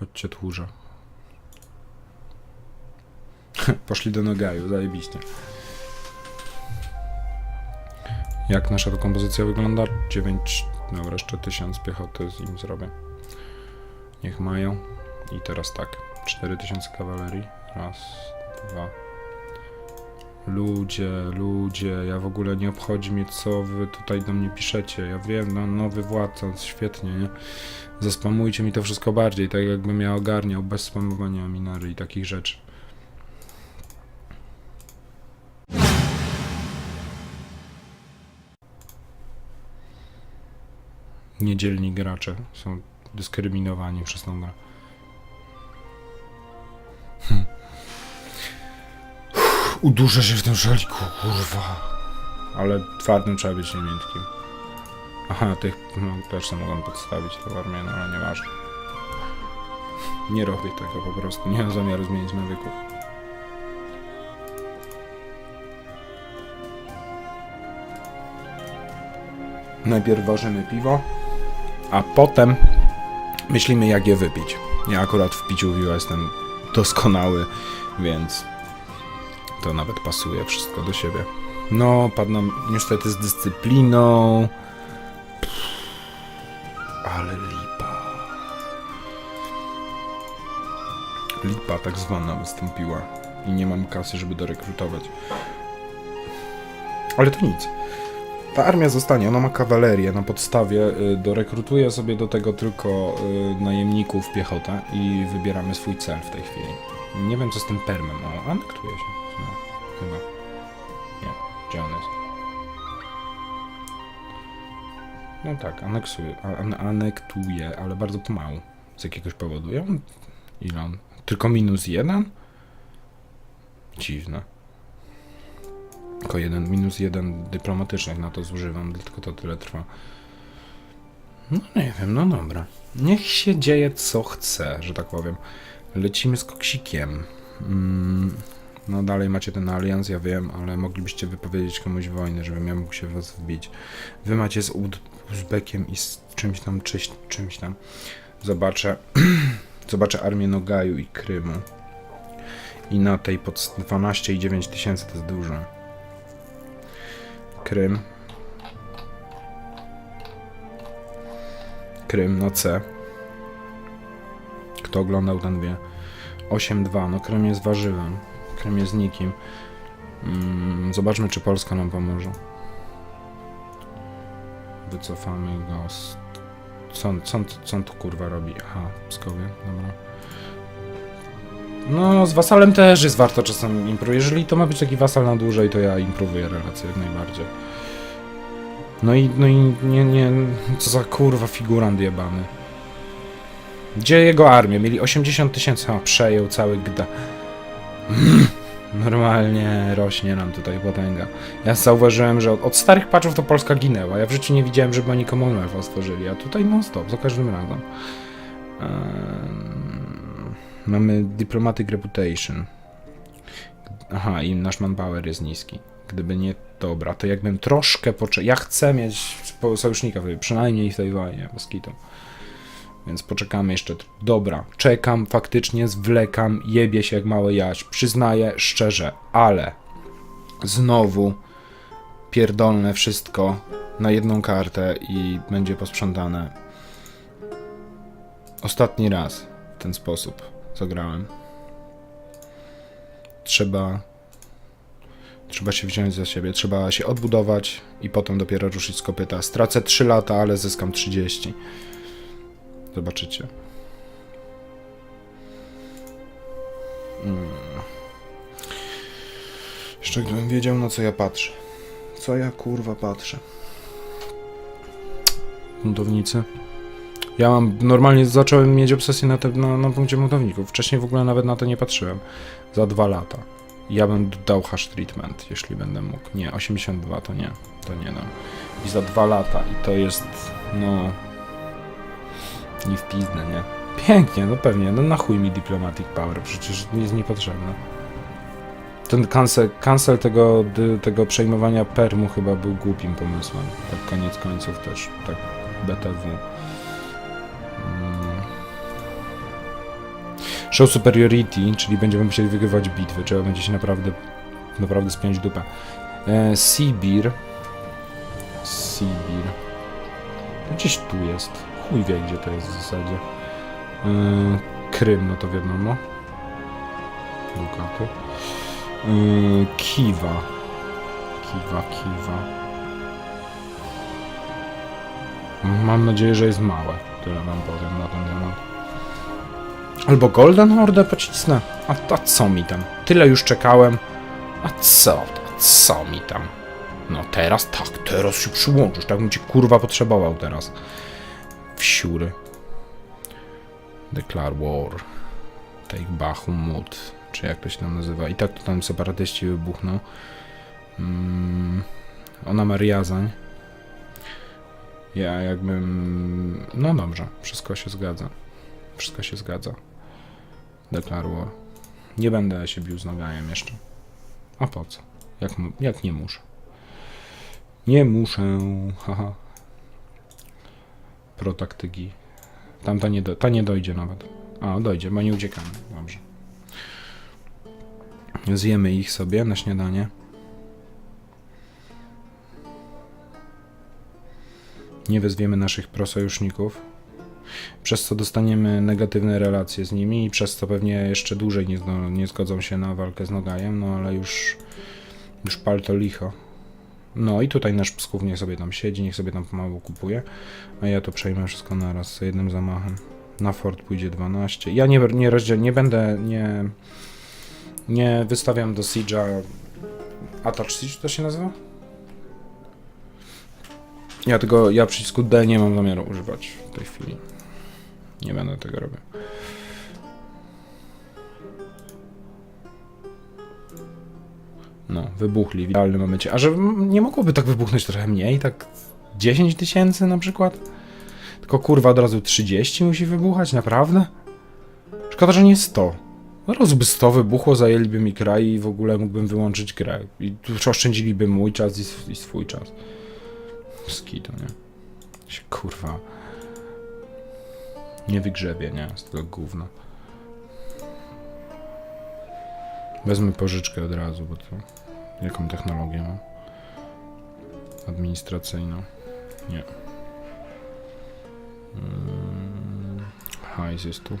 Chodźcie tchórze. Poszli do Nogaju, zajebiście. Jak nasza to kompozycja wygląda? 9, dobra, jeszcze 1000 piechoty z im zrobię. Niech mają. I teraz tak. 4000 kawalerii. Raz, dwa. Ludzie, ludzie, ja w ogóle nie obchodzi mnie, co wy tutaj do mnie piszecie. Ja wiem, no, nowy władca, świetnie, nie? Zaspamujcie mi to wszystko bardziej, tak jakbym ja ogarniał, bez spamowania minary i takich rzeczy. Niedzielni gracze są dyskryminowani przez tą grę. Uduszę się w tym szaliku, kurwa. Ale twardym trzeba być, nie miętkim. Aha, tych no, też sobie mogą podstawić to armię, no ale nieważne. Nie robię tego po prostu, nie mam zamiaru zmienić nawyków. Najpierw ważymy piwo, a potem myślimy jak je wypić. Ja akurat w piciu piwa jestem doskonały, więc to nawet pasuje wszystko do siebie. No, padną niestety z dyscypliną. Ale lipa. Lipa tak zwana wystąpiła. I nie mam kasy, żeby dorekrutować. Ale to nic. Ta armia zostanie, ona ma kawalerię na podstawie. y, Dorekrutuję sobie do tego tylko y, najemników piechotę i wybieramy swój cel w tej chwili. Nie wiem co z tym permem. O, anektuje się. No, chyba. Nie, gdzie on jest? No tak, aneksuje, an, anektuje, ale bardzo pomału. Z jakiegoś powodu. Ja mam... Ile on? Tylko minus jeden? Dziwne. Tylko jeden, minus jeden dyplomatycznych na to zużywam, tylko to tyle trwa. No nie wiem, no dobra. Niech się dzieje co chce, że tak powiem. Lecimy z koksikiem. Mm, no dalej macie ten alians, ja wiem, ale moglibyście wypowiedzieć komuś wojnę, żebym ja mógł się was wbić. Wy macie z Uzbekiem i z czymś tam, czyś, czymś tam. Zobaczę, zobaczę armię Nogaju i Krymu. I na tej pod 12,9 tysięcy to jest dużo. Krym. Krym na C. Kto oglądał, ten wie. 8-2, no Krym jest warzywem. Krym jest nikim. Mm, zobaczmy, czy Polska nam pomoże. Wycofamy go z... Co, co, co on tu kurwa robi? Aha, Pskowie, dobra. No, z wasalem też jest warto czasem improwizować. Jeżeli to ma być taki wasal na dłużej, to ja improwuję relacje jak najbardziej. No i, no i nie, nie, co za kurwa figurant jebany. Gdzie jego armia? Mieli 80 tysięcy, a przejął cały Gda. Normalnie rośnie nam tutaj potęga. Ja zauważyłem, że od, od starych patchów to Polska ginęła. Ja w życiu nie widziałem, żeby oni Commonwealth stworzyli, a tutaj non stop, za każdym razem. Ehm, mamy Diplomatic Reputation. Aha, i nasz manpower jest niski. Gdyby nie dobra, to jakbym troszkę poczekał. Ja chcę mieć sojusznika, przynajmniej w tej wojnie, moskito. Więc poczekamy jeszcze. Dobra, czekam, faktycznie zwlekam, jebie się jak małe jaś. Przyznaję szczerze, ale znowu pierdolne wszystko na jedną kartę i będzie posprzątane. Ostatni raz w ten sposób zagrałem. Trzeba Trzeba się wziąć za siebie, trzeba się odbudować i potem dopiero ruszyć z kopyta. Stracę 3 lata, ale zyskam 30. Zobaczycie. Mm. Jeszcze gdybym wiedział, na co ja patrzę. Co ja kurwa patrzę? Buntownicy. Ja mam, normalnie zacząłem mieć obsesję na, te, na, na punkcie buntowników. Wcześniej w ogóle nawet na to nie patrzyłem. Za dwa lata. Ja bym dał hash treatment, jeśli będę mógł. Nie, 82 to nie, to nie dam. I za dwa lata i to jest, no... Nie w nie? Pięknie, no pewnie, no na chuj mi Diplomatic Power, przecież nie jest niepotrzebne. Ten cancel, cancel tego, tego przejmowania permu chyba był głupim pomysłem. Tak koniec końców też, tak BTW. Mm. Show superiority, czyli będziemy musieli wygrywać bitwy, trzeba będzie się naprawdę, naprawdę spiąć dupę. E, Sibir. Sibir. To Gdzieś tu jest. Chuj wie, gdzie to jest w zasadzie. E, Krym, no to wiadomo. Dukaty. E, Kiwa. Kiwa, Kiwa. Mam nadzieję, że jest małe. Tyle wam powiem na ten temat. Albo Golden Horde pocisnę. A, a co mi tam? Tyle już czekałem. A co? A co mi tam? No teraz tak, teraz się przyłączysz. Tak bym cię kurwa potrzebował teraz. Wsiury. Declare War. Take Bakhmut. Czy jak to się tam nazywa? I tak to tam separatyści wybuchną. Mm, ona ma Riazań. Ja jakbym... No dobrze, wszystko się zgadza. Wszystko się zgadza. Declare War. Nie będę się bił z Nogajem jeszcze. A po co? Jak, jak nie muszę? Nie muszę. Haha. Protaktyki. Tamta nie, do, ta nie dojdzie nawet. A, dojdzie, bo nie uciekamy. Dobrze. Zjemy ich sobie na śniadanie. Nie wezwiemy naszych prosojuszników. Przez co dostaniemy negatywne relacje z nimi i przez co pewnie jeszcze dłużej nie, nie zgodzą się na walkę z Nogajem, no ale już, już pal to licho. No i tutaj nasz Psków niech sobie tam siedzi, niech sobie tam pomału kupuje, a ja to przejmę wszystko naraz, jednym zamachem. Na Ford pójdzie 12. Ja nie, nie rozdziel, nie będę, nie, nie wystawiam do Siege'a Attach Siege to się nazywa? Ja tego, ja przycisku D nie mam zamiaru używać w tej chwili. Nie będę tego robił. No, wybuchli w idealnym momencie. A że nie mogłoby tak wybuchnąć trochę mniej, tak 10 tysięcy na przykład? Tylko kurwa od razu 30 musi wybuchać, naprawdę? Szkoda, że nie 100. No raz by 100 wybuchło, zajęliby mi kraj i w ogóle mógłbym wyłączyć grę. I oszczędziliby mój czas i, i swój czas. Skitu, nie? Się kurwa. Nie wygrzebie, nie? Z tego gówna. Wezmę pożyczkę od razu, bo to... Jaką technologię mam? Administracyjną. Nie. Mm, Hajs jest tu.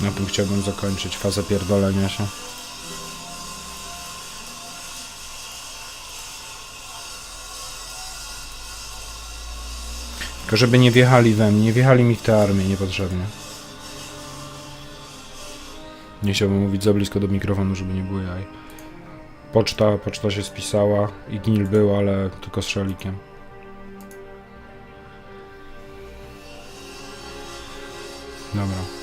Na tym chciałbym zakończyć fazę pierdolenia się. Tylko żeby nie wjechali we mnie, nie wjechali mi w tę armię niepotrzebnie. Nie chciałbym mówić za blisko do mikrofonu, żeby nie było jaj. Poczta, poczta się spisała i gnil był, ale tylko z szalikiem. Dobra.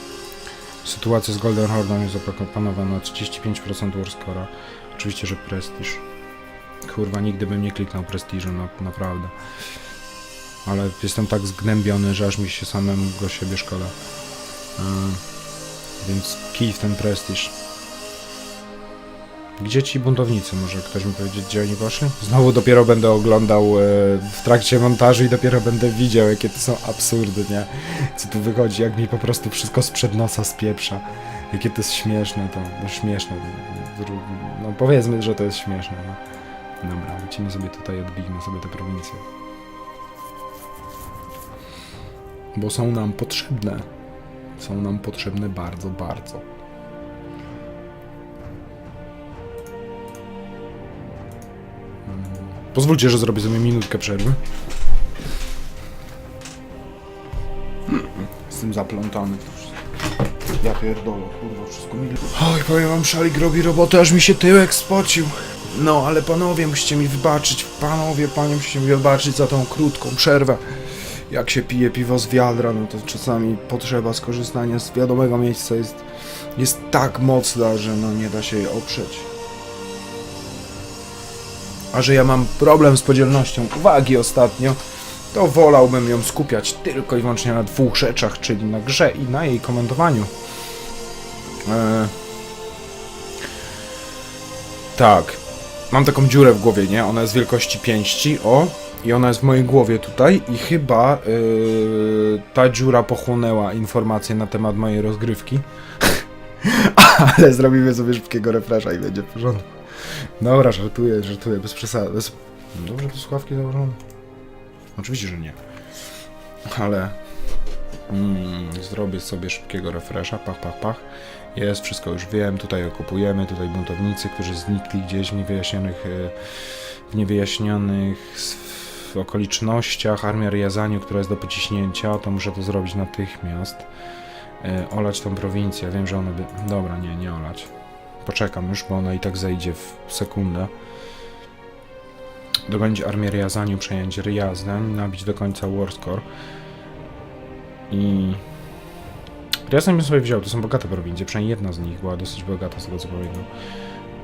Sytuacja z Golden Hordą jest opanowana 35% warscora. Oczywiście, że prestiż. Kurwa, nigdy bym nie kliknął prestiżu, no, naprawdę. Ale jestem tak zgnębiony, że aż mi się samego siebie szkoda. Ym, więc kij w ten prestiż. Gdzie ci buntownicy? Może ktoś mi powiedzieć, gdzie oni poszli? Znowu dopiero będę oglądał e, w trakcie montażu i dopiero będę widział, jakie to są absurdy, nie? Co tu wychodzi, jak mi po prostu wszystko sprzed nosa spieprza. Jakie to jest śmieszne, to no śmieszne. No powiedzmy, że to jest śmieszne. No. Dobra, lecimy sobie tutaj, odbijmy sobie te prowincje. Bo są nam potrzebne. Są nam potrzebne bardzo, bardzo. Pozwólcie, że zrobię sobie minutkę przerwy. Jestem zaplątany. Ja pierdolę, kurwa, wszystko mi... Oj, powiem wam, szalik robi robotę, aż mi się tyłek spocił. No, ale panowie, musicie mi wybaczyć. Panowie, panie, musicie mi wybaczyć za tą krótką przerwę. Jak się pije piwo z wiadra, no to czasami potrzeba skorzystania z wiadomego miejsca jest, jest tak mocna, że no nie da się jej oprzeć. A że ja mam problem z podzielnością uwagi ostatnio, to wolałbym ją skupiać tylko i wyłącznie na dwóch rzeczach, czyli na grze i na jej komentowaniu. E... Tak. Mam taką dziurę w głowie, nie? Ona jest wielkości pięści, o. I ona jest w mojej głowie tutaj i chyba yy, ta dziura pochłonęła informacje na temat mojej rozgrywki. Ale zrobimy sobie szybkiego refresha i będzie w porządku. Dobra, żartuję, żartuję, bez przesady. Bez... Dobrze te słuchawki założone? Oczywiście, że nie. Ale mm, zrobię sobie szybkiego refresha, pach, pach, pach. Jest, wszystko już wiem, tutaj okupujemy, tutaj buntownicy, którzy znikli gdzieś w niewyjaśnionych, e, w niewyjaśnionych okolicznościach. Armia Riazaniu, która jest do pociśnięcia, to muszę to zrobić natychmiast. E, Olać tą prowincję, wiem, że ona by... Dobra, nie, nie olać. Poczekam już, bo ona i tak zejdzie w sekundę. Dogonić armię Riazaniu, przejąć Riazań, nabić do końca Warscore. I... Riazań bym sobie wziął, to są bogate prowincje, przynajmniej jedna z nich była dosyć bogata, z tego co pamiętam.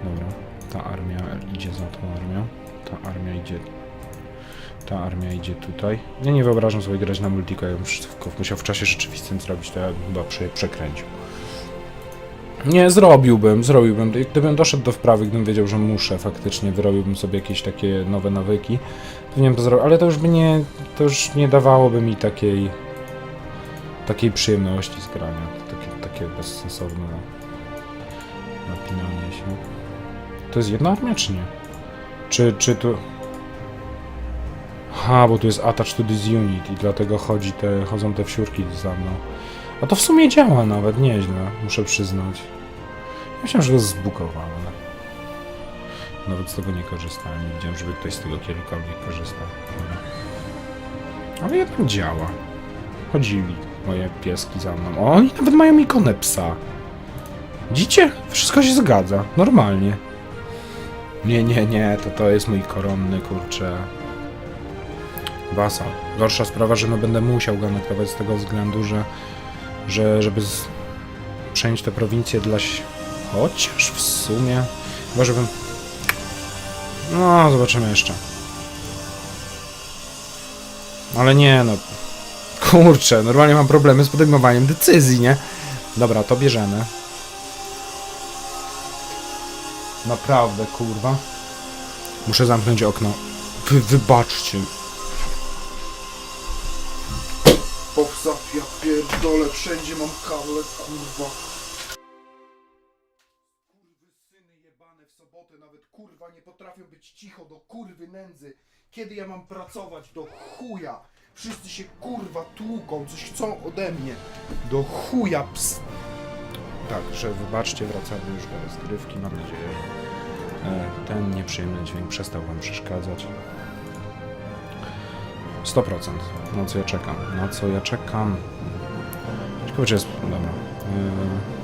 Dobra, ta armia idzie za tą armią, ta armia idzie... Ta armia idzie tutaj. Ja nie wyobrażam sobie grać na multiko, ja bym musiał w czasie rzeczywistym zrobić, to ja chyba prze, przekręcił. Nie, zrobiłbym, zrobiłbym. Gdybym doszedł do wprawy, gdybym wiedział, że muszę faktycznie, wyrobiłbym sobie jakieś takie nowe nawyki, pewnie bym to zrobił, ale to już by nie, to już nie dawałoby mi takiej, takiej przyjemności z grania. Takie, takie bezsensowne napinanie się. To jest jedna armia, czy nie? Czy, czy tu... Ha, bo tu jest attach to this unit i dlatego chodzi te, chodzą te wsiórki za mną. A to w sumie działa nawet nieźle, muszę przyznać. Myślałem, że to jest zbugowane. Nawet z tego nie korzystałem. Nie widziałem, żeby ktoś z tego kiedykolwiek korzystał. Ale jednak działa. Chodzili moje pieski za mną. O, oni nawet mają ikonę psa. Widzicie? Wszystko się zgadza. Normalnie. Nie, nie, nie. To to jest mój koronny, kurczę... Wasal. Gorsza sprawa, że no będę musiał go z tego względu, że że żeby z... przejąć te prowincje dla... Chociaż w sumie... Chyba żebym... No, zobaczymy jeszcze. Ale nie, no... Kurczę, normalnie mam problemy z podejmowaniem decyzji, nie? Dobra, to bierzemy. Naprawdę, kurwa. Muszę zamknąć okno. Wy, wybaczcie. Powsad, ja pierdolę, wszędzie mam kable, kurwa. Kurwy syny jebane w sobotę, nawet kurwa nie potrafią być cicho do kurwy nędzy. Kiedy ja mam pracować? Do chuja. Wszyscy się kurwa tłuką, coś chcą ode mnie. Do chuja ps. Tak, że wybaczcie, wracamy już do rozgrywki, mam nadzieję. e, Ten nieprzyjemny dźwięk przestał wam przeszkadzać. 100%. Na co ja czekam? Na co ja czekam? Ciekawe, czy jest... Dobra. Yy...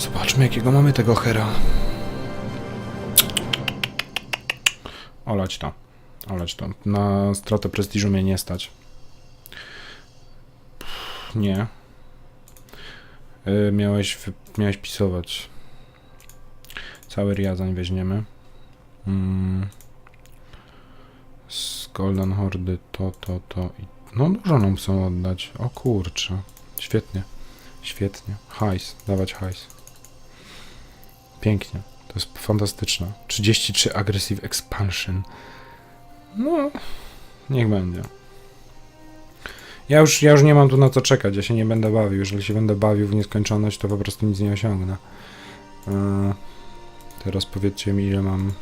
Zobaczmy, jakiego mamy tego hera. Olać to. Olać to. Na stratę prestiżu mnie nie stać. Pff, Nie. Yy, miałeś, miałeś pisować. Cały riazań weźmiemy. Mm. Z Golden Hordy to, to, to i... No dużo nam chcą oddać. O kurczę. Świetnie. Świetnie. Hajs. Dawać hajs. Pięknie. To jest fantastyczne. 33 Aggressive Expansion. No, niech będzie. Ja już, ja już nie mam tu na co czekać, ja się nie będę bawił. Jeżeli się będę bawił w nieskończoność, to po prostu nic nie osiągnę. Eee, teraz powiedzcie mi, ile mam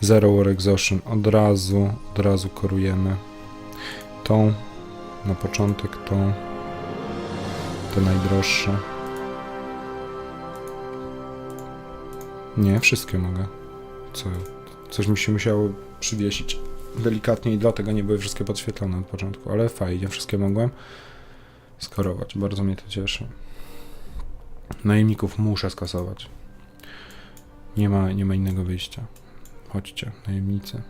Zero War Exhaustion. Od razu, od razu korujemy tą, na początek tą, te najdroższe. Nie, wszystkie mogę. Co? Coś mi się musiało przywiesić delikatnie i dlatego nie były wszystkie podświetlone od początku, ale fajnie, wszystkie mogłem skorować. Bardzo mnie to cieszy. Najemników muszę skasować. Nie ma, nie ma innego wyjścia. Chodźcie, najemnicy.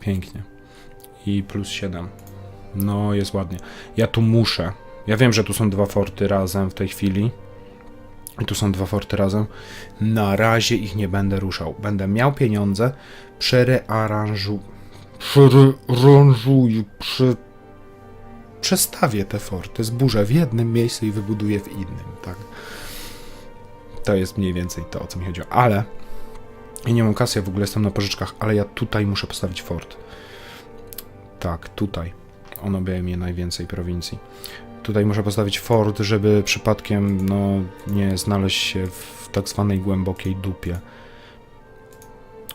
Pięknie. I plus 7. No, jest ładnie. Ja tu muszę. Ja wiem, że tu są dwa forty razem w tej chwili. I tu są dwa forty razem. Na razie ich nie będę ruszał. Będę miał pieniądze, przerearanżu... Przerearanżuję, prze... Przestawię te forty, zburzę w jednym miejscu i wybuduję w innym, tak? To jest mniej więcej to, o co mi chodziło. Ale... I nie mam kasy, ja w ogóle jestem na pożyczkach, ale ja tutaj muszę postawić fort. Tak, tutaj. On obejmie najwięcej prowincji. Tutaj muszę postawić fort, żeby przypadkiem no, nie znaleźć się w tak zwanej głębokiej dupie.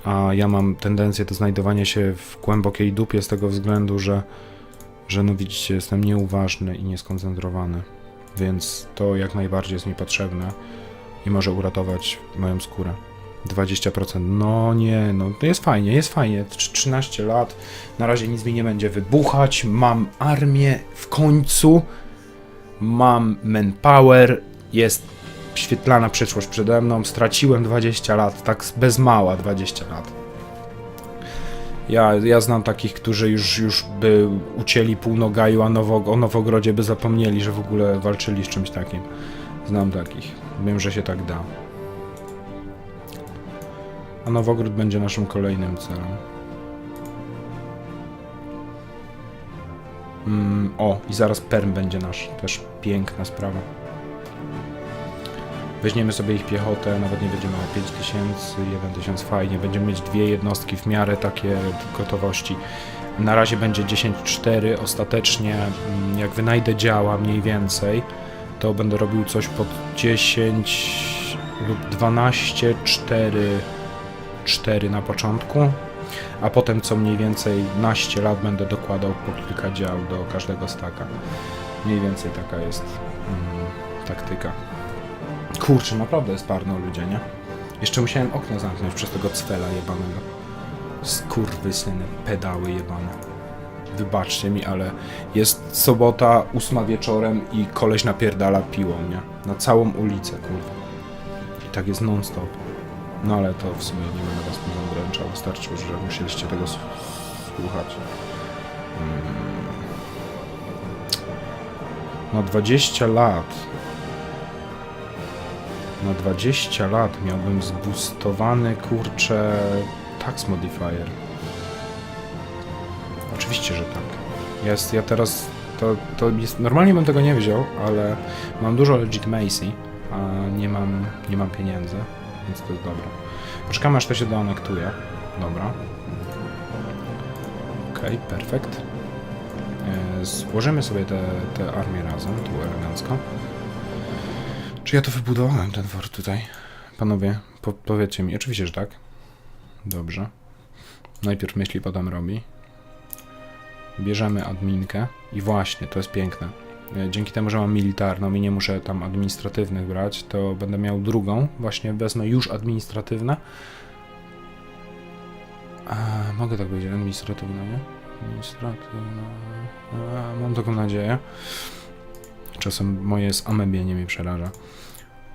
A ja mam tendencję do znajdowania się w głębokiej dupie z tego względu, że, że no widzicie, jestem nieuważny i nieskoncentrowany. Więc to jak najbardziej jest mi potrzebne i może uratować moją skórę. 20%. No nie, no to jest fajnie, jest fajnie. Trz- 13 lat, na razie nic mi nie będzie wybuchać. Mam armię w końcu. Mam manpower. Jest świetlana przyszłość przede mną. Straciłem 20 lat, tak bez mała 20 lat. Ja, ja znam takich, którzy już, już by ucięli półnogaju, a Nowo, o Nowogrodzie by zapomnieli, że w ogóle walczyli z czymś takim. Znam takich. Wiem, że się tak da. A Nowogród będzie naszym kolejnym celem. Mm, o, i zaraz Perm będzie nasz. Też piękna sprawa. Weźmiemy sobie ich piechotę, nawet nie będziemy miał 5000, 1000 fajnie. Będziemy mieć dwie jednostki w miarę takie gotowości. Na razie będzie 10-4, ostatecznie mm, jak wynajdę działa mniej więcej, to będę robił coś pod 10 lub 12, 4 4 na początku, a potem co mniej więcej naście lat będę dokładał po kilka dział do każdego staka. Mniej więcej taka jest mm, taktyka. Kurczę, naprawdę jest parno ludzie, nie? Jeszcze musiałem okno zamknąć przez tego cwela jebanego. Skurwysyny, pedały jebane. Wybaczcie mi, ale jest sobota, ósma wieczorem i koleś napierdala piłą, nie? Na całą ulicę, kurwa. I tak jest non-stop. No ale to w sumie nie będę was tym zadręczał. Wystarczy już, że musieliście tego słuchać. Mm. Na 20 lat. Na 20 lat miałbym zboostowany kurczę tax modifier. Oczywiście, że tak. Jest, ja teraz to, to jest, normalnie bym tego nie wziął, ale mam dużo legitimacy, a nie mam, nie mam pieniędzy, więc to jest dobre. Poczekamy aż to się doanektuje. Dobra. Okej, perfekt. E, Złożymy sobie te, te armię razem, tu elegancko. Czy ja to wybudowałem, ten fort tutaj? Panowie, po, powiedzcie mi. Oczywiście, że tak. Dobrze. Najpierw myśli, potem robi. Bierzemy adminkę i właśnie, to jest piękne. E, Dzięki temu, że mam militarną i nie muszę tam administratywnych brać, to będę miał drugą. Właśnie wezmę już administratywne. A, mogę tak powiedzieć, administratywne, nie? Administratywne. A, mam taką nadzieję. Czasem moje z amebienie mnie przeraża.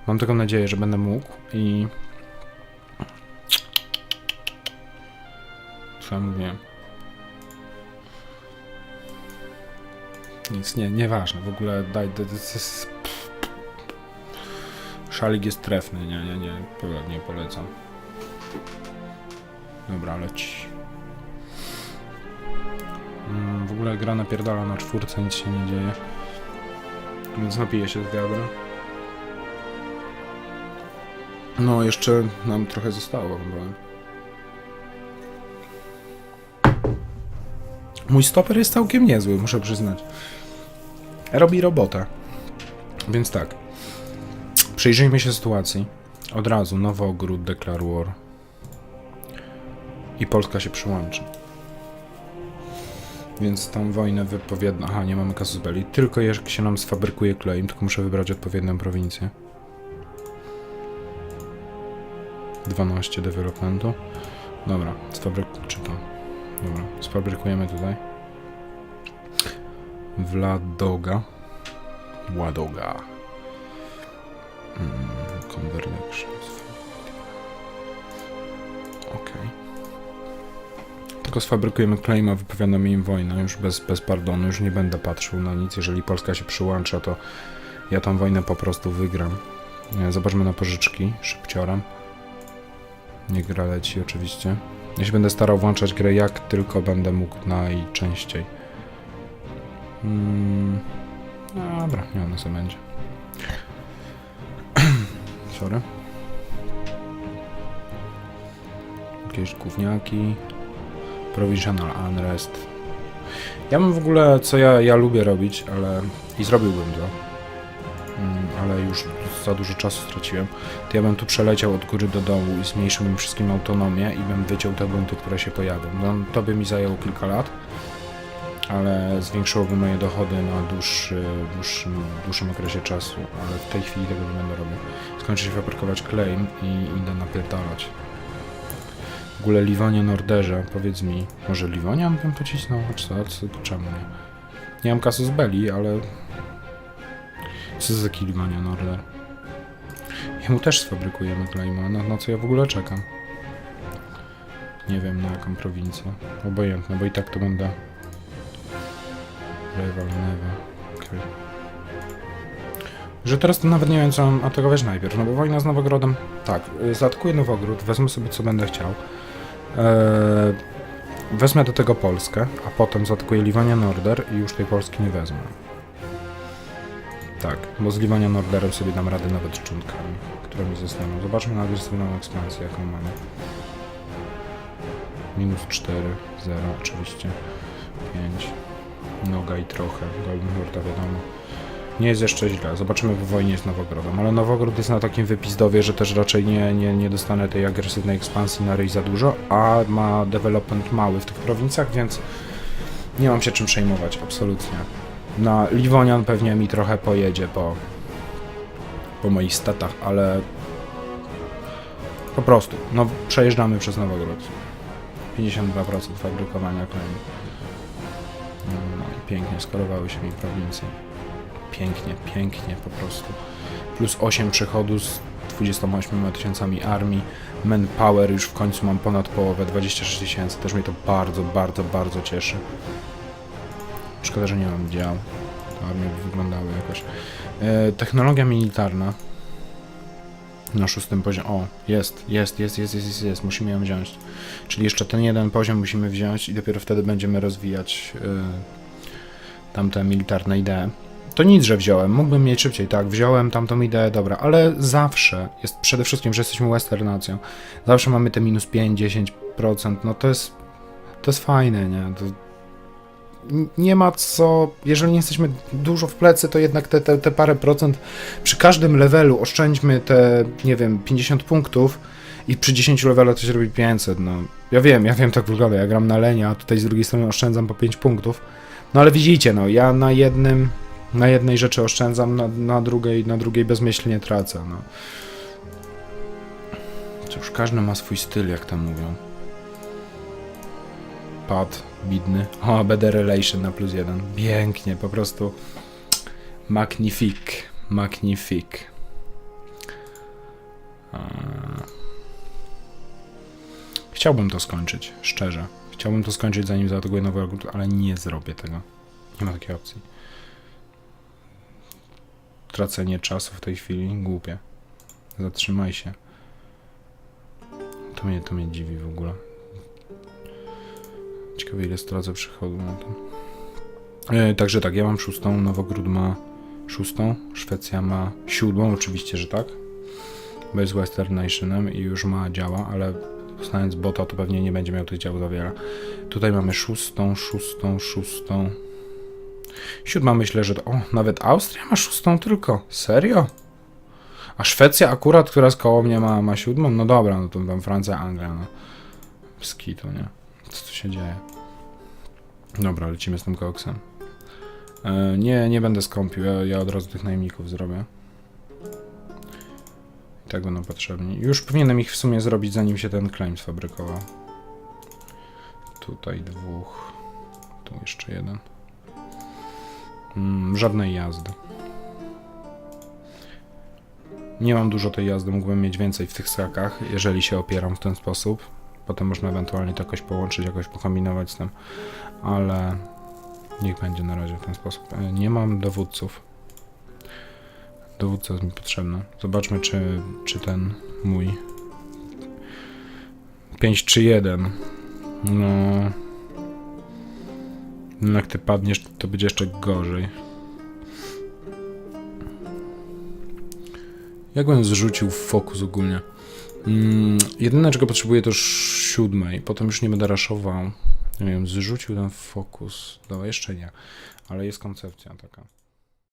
Mam taką nadzieję, że będę mógł i... Co ja mówiłem? Nic, nie, nieważne, w ogóle daj, daj. Szalik jest trefny, nie, nie, nie, nie polecam. Dobra, leć. Mm, w ogóle gra napierdala na czwórce, nic się nie dzieje. Więc napiję się z wiadra. No, jeszcze nam trochę zostało, powiem. Mój stoper jest całkiem niezły, muszę przyznać. Robi robotę. Więc tak. Przyjrzyjmy się sytuacji. Od razu Nowogród Declare War. I Polska się przyłączy. Więc tą wojnę wypowiednę. Aha, nie mamy kasus belli. Tylko jak się nam sfabrykuje claim, tylko muszę wybrać odpowiednią prowincję. 12 developmentu. Dobra, sfabryk... czy to? Dobra, sfabrykujemy tutaj. Vladoga. Ładoga. Mm, conversions. Okej. Tylko sfabrykujemy claima, wypowiadamy im wojnę, już bez, bez pardonu, już nie będę patrzył na nic. Jeżeli Polska się przyłącza, to ja tą wojnę po prostu wygram. Nie, zobaczmy na pożyczki, szybciorem. Nie gra leci oczywiście. Ja się będę starał włączać grę jak tylko będę mógł najczęściej. Mm, dobra, nie ona sobie będzie. Sorry. Jakieś gówniaki. Provisional Unrest. Ja bym w ogóle, co ja, ja lubię robić, ale i zrobiłbym to, mm, ale już za dużo czasu straciłem, to ja bym tu przeleciał od góry do dołu i zmniejszyłbym wszystkim autonomię i bym wyciął te bunty, które się pojawią. No, to by mi zajęło kilka lat, ale zwiększyłoby moje dochody na dłuższy, dłuższym, dłuższym okresie czasu, ale w tej chwili tego nie będę robił. Skończę się fabrykować claim i idę napierdalać. Ogóle Liwonia Norderze, powiedz mi, może Liwonia bym pocisnął? Co? co? Czemu nie? Nie mam kasy z Beli, ale... Co za taki Liwonia Norder? Jemu też sfabrykujemy Claima, na, na co ja w ogóle czekam? Nie wiem na jaką prowincję. Obojętne, bo i tak to będę... Rewal, Neva. Okej. Że teraz to nawet nie wiem, co mam atakować najpierw, no bo wojna z Nowogrodem... Tak, y, zaatakuję Nowogród, wezmę sobie co będę chciał. Eee, wezmę do tego Polskę, a potem zaatakuję Liwania Norder i już tej Polski nie wezmę. Tak, bo z Liwania Norderem sobie dam radę nawet szczątkami, które mi zostaną. Zobaczmy na agresywną ekspansję, jaką mamy. Minus 4, 0 oczywiście, 5, noga i trochę, Golden Hurta wiadomo. Nie jest jeszcze źle, zobaczymy w wojnie z Nowogrodem, ale Nowogród jest na takim wypizdowie, że też raczej nie, nie, nie dostanę tej agresywnej ekspansji na ryj za dużo, a ma development mały w tych prowincjach, więc nie mam się czym przejmować, absolutnie. Na Liwonian pewnie mi trochę pojedzie po, po moich statach, ale po prostu, no przejeżdżamy przez Nowogród. 52% fabrykowania klejmu. No i pięknie skorowały się mi prowincje. Pięknie, pięknie po prostu. Plus 8 przychodu z 28 tysiącami armii. Manpower już w końcu mam ponad połowę, 26 tysięcy. Też mnie to bardzo, bardzo, bardzo cieszy. Szkoda, że nie mam dział. To armie by wyglądały jakoś. E, technologia militarna. Na szóstym poziomie. O, jest, jest, jest, jest, jest, jest, jest. Musimy ją wziąć. Czyli jeszcze ten jeden poziom musimy wziąć i dopiero wtedy będziemy rozwijać e, tamte militarne idee. To nic, że wziąłem. Mógłbym mieć szybciej, tak. Wziąłem tamtą ideę, dobra, ale zawsze jest przede wszystkim, że jesteśmy Western nacją. Zawsze mamy te minus 5-10%. No to jest. To jest fajne, nie? To, nie ma co. Jeżeli nie jesteśmy dużo w plecy, to jednak te, te, te parę procent przy każdym levelu oszczędźmy te, nie wiem, 50 punktów i przy 10 levelach to się robi 500. No, ja wiem, ja wiem, tak wygląda. Ja gram na lenia, a tutaj z drugiej strony oszczędzam po 5 punktów. No ale widzicie, no, ja na jednym. Na jednej rzeczy oszczędzam, na, na drugiej, na drugiej bezmyślnie tracę. No. Cóż, każdy ma swój styl, jak tam mówią. Pad, bidny. O, BD Relation na plus jeden. Pięknie, po prostu. Magnifique. Magnifique. Chciałbym to skończyć, szczerze. Chciałbym to skończyć zanim zaatakuję nowy ogród, ale nie zrobię tego. Nie ma takiej opcji tracenie czasu w tej chwili głupie. Zatrzymaj się. To mnie, to mnie dziwi w ogóle. Ciekawe ile stracę przychodu na to. E, także tak, ja mam szóstą, Nowogród ma szóstą, Szwecja ma siódmą, oczywiście, że tak. Bo jest Western Nationem i już ma działa, ale znając bota to pewnie nie będzie miał tych działów za wiele. Tutaj mamy szóstą, szóstą, szóstą. Siódma myślę, że. O, nawet Austria ma szóstą tylko. Serio? A Szwecja akurat, która z koło mnie ma, ma siódmą? No dobra, no to tam Francja, Anglia, no. Skitu, nie? Co tu się dzieje? Dobra, lecimy z tym koksem. E, nie, nie będę skąpił, ja, ja od razu tych najemników zrobię. I tak będą potrzebni. Już powinienem ich w sumie zrobić, zanim się ten claim sfabrykował. Tutaj dwóch. Tu jeszcze jeden. Mm, żadnej jazdy. Nie mam dużo tej jazdy, mógłbym mieć więcej w tych skakach, jeżeli się opieram w ten sposób. Potem można ewentualnie to jakoś połączyć, jakoś pokombinować z tym, ale niech będzie na razie w ten sposób. E, Nie mam dowódców. Dowódca jest mi potrzebny. Zobaczmy, czy, czy ten mój 5 czy 1. No. No jak ty padniesz, to będzie jeszcze gorzej. Jak bym zrzucił fokus ogólnie? Mm, jedyne, czego potrzebuję, to siódmej. Potem już nie będę raszował. Nie wiem, zrzucił ten fokus. No, jeszcze nie. Ale jest koncepcja taka.